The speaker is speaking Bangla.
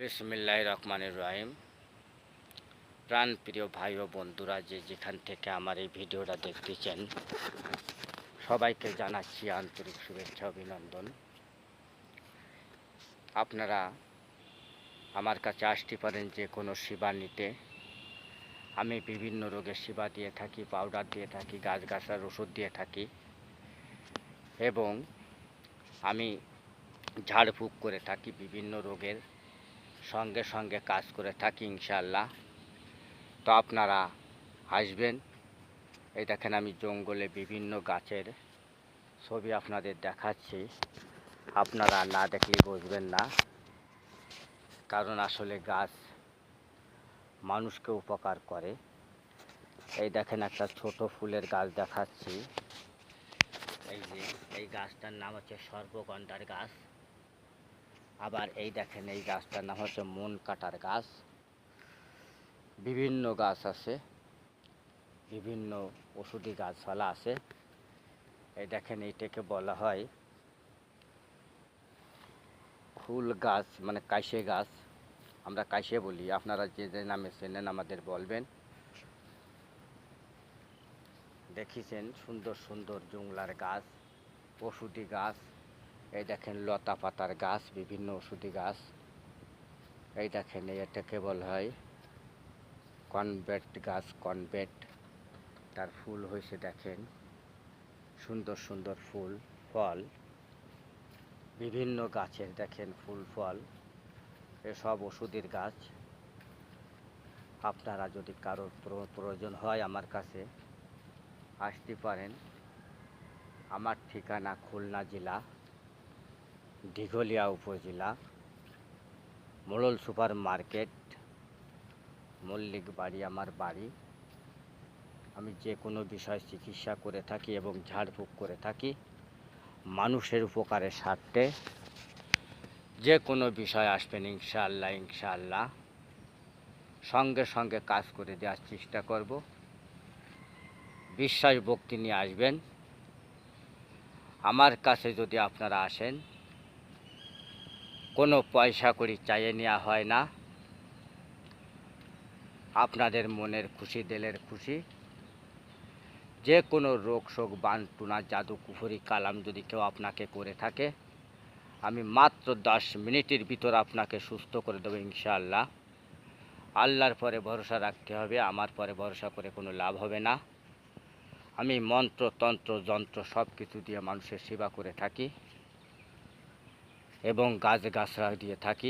বিসমিল্লাহ রহমানুর রহিম। প্রাণ প্রিয় ভাই ও বন্ধুরা, যে যেখান থেকে আমার এই ভিডিওটা দেখতেছেন, সবাইকে জানাচ্ছি আন্তরিক শুভেচ্ছা, অভিনন্দন। আপনারা আমার কাছে আসতে পারেন যে কোনো সেবা নিতে। আমি বিভিন্ন রোগের সেবা দিয়ে থাকি পাউডার দিয়ে থাকি গাছগাছার ওষুধ দিয়ে থাকি। এবং আমি ঝাড়ফুঁক করে থাকি বিভিন্ন রোগের। সঙ্গে সঙ্গে কাজ করে থাকি ইনশাল্লাহ তো আপনারা আসবেন। এই দেখেন আমি জঙ্গলে বিভিন্ন গাছের ছবি আপনাদের দেখাচ্ছি। আপনারা না দেখলে বুঝবেন না। কারণ আসলে গাছ মানুষকে উপকার করে। এই দেখেন একটা ছোট ফুলের গাছ দেখাচ্ছি। এই যে, এই গাছটার নাম হচ্ছে সর্বগন্ধার গাছ। আবার এই দেখেন, এই গাছটার নাম হচ্ছে মন কাটার গাছ। বিভিন্ন গাছ আছে, বিভিন্ন ওষুধি গাছপালা আছে। এই দেখেন, এইটাকে বলা হয় ফুল গাছ মানে কাইসে গাছ। আমরা কাইসে বলি, আপনারা যে যে নামে চেনেন আমাদের বলবেন। দেখিছেন সুন্দর সুন্দর জংলার গাছ, ওষুধি গাছ। এই দেখেন লতা পাতার গাছ, বিভিন্ন ওষুধি গাছ। এই দেখেন এটাকে বলা হয়? কনভেট গাছ, কনভেট। তার ফুল হয়েছে দেখেন। সুন্দর সুন্দর ফুল, ফল। বিভিন্ন গাছের দেখেন ফুল, ফল। এসব ওষুধের গাছ। আপনারা যদি কারোর প্র- প্রয়োজন হয় আমার কাছে, আসতে পারেন। আমার ঠিকানা খুলনা জেলা। দিঘলিয়া উপজেলা, মোড়ল সুপার মার্কেট মল্লিক বাড়ি আমার বাড়ি। আমি যে কোনো বিষয় চিকিৎসা করে থাকি এবং ঝাড়ফুঁক করে থাকি, মানুষের উপকারের স্বার্থে যে কোনো বিষয় আসবেন ইনশাআল্লাহ ইনশাআল্লাহ। সঙ্গে সঙ্গে কাজ করে দেওয়ার চেষ্টা করব। বিশ্বাস, ভক্তি নিয়ে আসবেন। আমার কাছে যদি আপনারা আসেন কোনো পয়সা করি চাইয়ে নেওয়া হয় না। আপনাদের মনের খুশি, দিলের খুশি। যে কোনো রোগ শোক, বান, টুনা, জাদু, কুফুরি, কালাম যদি কেউ আপনাকে করে থাকে, আমি মাত্র দশ মিনিটের ভিতর আপনাকে সুস্থ করে দেবো ইনশাআল্লাহ। আল্লাহর পরে ভরসা রাখতে হবে, আমার পরে ভরসা করে কোনো লাভ হবে না। আমি মন্ত্র, তন্ত্র, যন্ত্র সব কিছু দিয়ে মানুষের সেবা করে থাকি। এবং গাছ গাছরা দিয়ে থাকি।